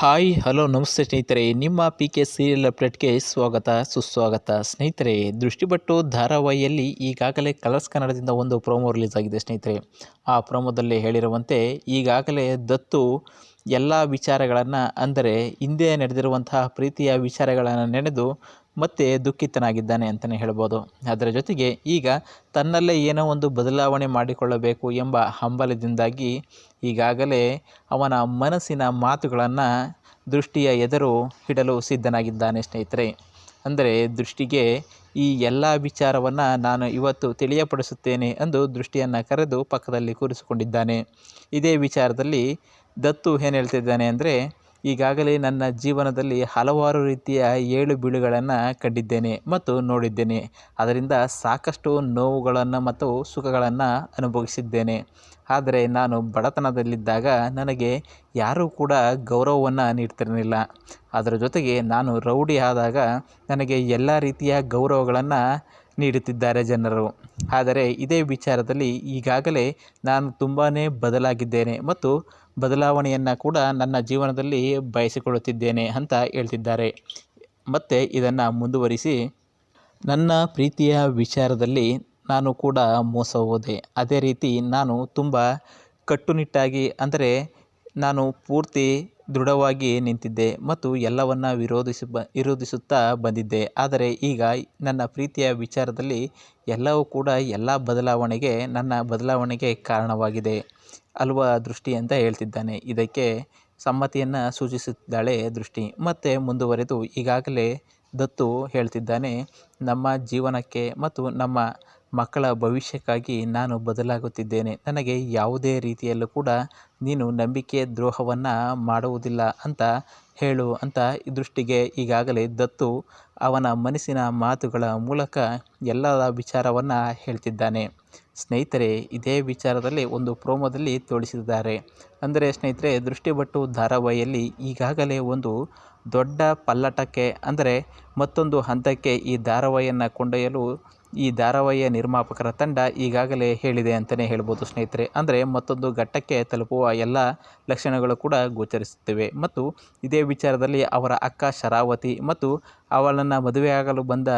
Hi, hello, ನಮಸ್ತೆ ಸ್ನೇಹಿತರೆ. ನಿಮ್ಮ ಪಿ ಕೆ ಸೀರಿಯಲ್ ಅಪ್ಡೇಟ್ಗೆ ಸ್ವಾಗತ, ಸುಸ್ವಾಗತ. ಸ್ನೇಹಿತರೆ ದೃಷ್ಟಿಪಟ್ಟು ಧಾರಾವಾಹಿಯಲ್ಲಿ ಈಗಾಗಲೇ ಕಲರ್ಸ್ ಕನ್ನಡದಿಂದ ಒಂದು ಪ್ರೋಮೋ ರಿಲೀಸ್ ಆಗಿದೆ ಸ್ನೇಹಿತರೆ. ಆ ಪ್ರೋಮೋದಲ್ಲಿ ಹೇಳಿರುವಂತೆ, ಈಗಾಗಲೇ ದತ್ತು ಎಲ್ಲ ವಿಚಾರಗಳನ್ನು, ಅಂದರೆ ಹಿಂದೆ ನಡೆದಿರುವಂತಹ ಪ್ರೀತಿಯ ವಿಚಾರಗಳನ್ನು ನೆನೆದು ಮತ್ತೆ ದುಃಖಿತನಾಗಿದ್ದಾನೆ ಅಂತಲೇ ಹೇಳ್ಬೋದು. ಅದರ ಜೊತೆಗೆ ಈಗ ತನ್ನಲ್ಲೇ ಏನೋ ಒಂದು ಬದಲಾವಣೆ ಮಾಡಿಕೊಳ್ಳಬೇಕು ಎಂಬ ಹಂಬಲದಿಂದಾಗಿ ಈಗಾಗಲೇ ಅವನ ಮನಸ್ಸಿನ ಮಾತುಗಳನ್ನು ದೃಷ್ಟಿಯ ಎದುರು ಇಡಲು ಸಿದ್ಧನಾಗಿದ್ದಾನೆ ಸ್ನೇಹಿತರೆ. ಅಂದರೆ ದೃಷ್ಟಿಗೆ ಈ ಎಲ್ಲ ವಿಚಾರವನ್ನು ನಾನು ಇವತ್ತು ತಿಳಿಯಪಡಿಸುತ್ತೇನೆ ಎಂದು ದೃಷ್ಟಿಯನ್ನು ಕರೆದು ಪಕ್ಕದಲ್ಲಿ ಕೂರಿಸಿಕೊಂಡಿದ್ದಾನೆ. ಇದೇ ವಿಚಾರದಲ್ಲಿ ದತ್ತು ಏನು ಹೇಳ್ತಿದ್ದಾನೆ ಅಂದರೆ ಈಗಾಗಲೇ ನನ್ನ ಜೀವನದಲ್ಲಿ ಹಲವಾರು ರೀತಿಯ ಏಳು ಬೀಳುಗಳನ್ನು ಕಂಡಿದ್ದೇನೆ ಮತ್ತು ನೋಡಿದ್ದೇನೆ. ಅದರಿಂದ ಸಾಕಷ್ಟು ನೋವುಗಳನ್ನು ಮತ್ತು ಸುಖಗಳನ್ನು ಅನುಭವಿಸಿದ್ದೇನೆ. ಆದರೆ ನಾನು ಬಡತನದಲ್ಲಿದ್ದಾಗ ನನಗೆ ಯಾರೂ ಕೂಡ ಗೌರವವನ್ನು ನೀಡ್ತಿರಲಿಲ್ಲ. ಅದರ ಜೊತೆಗೆ ನಾನು ರೌಡಿ ಆದಾಗ ನನಗೆ ಎಲ್ಲ ರೀತಿಯ ಗೌರವಗಳನ್ನು ನೀಡುತ್ತಿದ್ದಾರೆ ಜನರು. ಆದರೆ ಇದೇ ವಿಚಾರದಲ್ಲಿ ಈಗಾಗಲೇ ನಾನು ತುಂಬಾ ಬದಲಾಗಿದ್ದೇನೆ ಮತ್ತು ಬದಲಾವಣೆಯನ್ನು ಕೂಡ ನನ್ನ ಜೀವನದಲ್ಲಿ ಬಯಸಿಕೊಳ್ಳುತ್ತಿದ್ದೇನೆ ಅಂತ ಹೇಳ್ತಿದ್ದಾರೆ. ಮತ್ತು ಇದನ್ನು ಮುಂದುವರಿಸಿ, ನನ್ನ ಪ್ರೀತಿಯ ವಿಚಾರದಲ್ಲಿ ನಾನು ಕೂಡ ಮೋಸ ಹೋದೆ. ಅದೇ ರೀತಿ ನಾನು ತುಂಬ ಕಟ್ಟುನಿಟ್ಟಾಗಿ, ಅಂದರೆ ನಾನು ಪೂರ್ತಿ ದೃಢವಾಗಿ ನಿಂತಿದ್ದೆ ಮತ್ತು ಎಲ್ಲವನ್ನ ವಿರೋಧಿಸಿ ಬ, ವಿರೋಧಿಸುತ್ತಾ ಬಂದಿದ್ದೆ. ಆದರೆ ಈಗ ನನ್ನ ಪ್ರೀತಿಯ ವಿಚಾರದಲ್ಲಿ ಎಲ್ಲವೂ ಕೂಡ ಎಲ್ಲ ಬದಲಾವಣೆಗೆ, ನನ್ನ ಬದಲಾವಣೆಗೆ ಕಾರಣವಾಗಿದೆ ಅಲ್ವಾ ದೃಷ್ಟಿ ಅಂತ ಹೇಳ್ತಿದ್ದಾನೆ. ಇದಕ್ಕೆ ಸಮ್ಮತಿಯನ್ನು ಸೂಚಿಸುತ್ತಿದ್ದಾಳೆ ದೃಷ್ಟಿ. ಮತ್ತು ಮುಂದುವರೆದು ಈಗಾಗಲೇ ದತ್ತು ಹೇಳ್ತಿದ್ದಾನೆ. ನಮ್ಮ ಜೀವನಕ್ಕೆ ಮತ್ತು ನಮ್ಮ ಮಕ್ಕಳ ಭವಿಷ್ಯಕ್ಕಾಗಿ ನಾನು ಬದಲಾಗುತ್ತಿದ್ದೇನೆ. ನನಗೆ ಯಾವುದೇ ರೀತಿಯಲ್ಲೂ ಕೂಡ ನೀನು ನಂಬಿಕೆ ದ್ರೋಹವನ್ನು ಮಾಡುವುದಿಲ್ಲ ಅಂತ ಹೇಳು ಅಂತ ದೃಷ್ಟಿಗೆ ಈಗಾಗಲೇ ದತ್ತು ಅವನ ಮನಸ್ಸಿನ ಮಾತುಗಳ ಮೂಲಕ ಎಲ್ಲ ವಿಚಾರವನ್ನು ಹೇಳ್ತಿದ್ದಾನೆ. ಸ್ನೇಹಿತರೆ, ಇದೇ ವಿಚಾರದಲ್ಲಿ ಒಂದು ಪ್ರೋಮೋದಲ್ಲಿ ತೋರಿಸಿದ್ದಾರೆ. ಅಂದರೆ ಸ್ನೇಹಿತರೆ, ದೃಷ್ಟಿಬಟ್ಟು ಧಾರಾವಾಹಿಯಲ್ಲಿ ಈಗಾಗಲೇ ಒಂದು ದೊಡ್ಡ ಪಲ್ಲಟಕ್ಕೆ, ಅಂದರೆ ಮತ್ತೊಂದು ಹಂತಕ್ಕೆ ಈ ಧಾರಾವಾಹಿಯನ್ನು ಕೊಂಡೊಯ್ಯಲು ಈ ಧಾರಾವಾಹಿಯ ನಿರ್ಮಾಪಕರ ತಂಡ ಈಗಾಗಲೇ ಹೇಳಿದೆ ಅಂತಲೇ ಹೇಳ್ಬೋದು ಸ್ನೇಹಿತರೆ. ಅಂದರೆ ಮತ್ತೊಂದು ಘಟ್ಟಕ್ಕೆ ತಲುಪುವ ಎಲ್ಲ ಲಕ್ಷಣಗಳು ಕೂಡ ಗೋಚರಿಸುತ್ತಿವೆ. ಮತ್ತು ಇದೇ ವಿಚಾರದಲ್ಲಿ ಅವರ ಅಕ್ಕ ಶರಾವತಿ ಮತ್ತು ಅವಳನ್ನು ಮದುವೆಯಾಗಲು ಬಂದ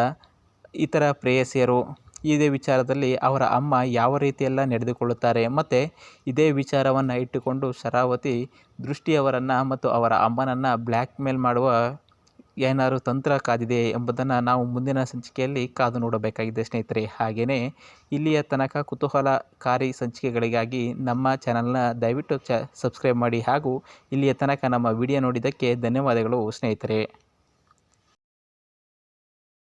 ಇತರ ಪ್ರೇಯಸಿಯರು, ಇದೇ ವಿಚಾರದಲ್ಲಿ ಅವರ ಅಮ್ಮ ಯಾವ ರೀತಿಯೆಲ್ಲ ನಡೆದುಕೊಳ್ಳುತ್ತಾರೆ ಮತ್ತು ಇದೇ ವಿಚಾರವನ್ನು ಇಟ್ಟುಕೊಂಡು ಶರಾವತಿ ದೃಷ್ಟಿಯವರನ್ನು ಮತ್ತು ಅವರ ಅಮ್ಮನನ್ನು ಬ್ಲ್ಯಾಕ್ ಮೇಲ್ ಮಾಡುವ ಏನಾದರೂ ತಂತ್ರ ಕಾದಿದೆ ಎಂಬುದನ್ನು ನಾವು ಮುಂದಿನ ಸಂಚಿಕೆಯಲ್ಲಿ ಕಾದು ನೋಡಬೇಕಾಗಿದೆ ಸ್ನೇಹಿತರೆ. ಹಾಗೆಯೇ ಇಲ್ಲಿಯ ತನಕ ಕುತೂಹಲಕಾರಿ ಸಂಚಿಕೆಗಳಿಗಾಗಿ ನಮ್ಮ ಚಾನಲ್ನ ದಯವಿಟ್ಟು ಸಬ್ಸ್ಕ್ರೈಬ್ ಮಾಡಿ ಹಾಗೂ ಇಲ್ಲಿಯ ತನಕ ನಮ್ಮ ವಿಡಿಯೋ ನೋಡಿದ್ದಕ್ಕೆ ಧನ್ಯವಾದಗಳು ಸ್ನೇಹಿತರೆ.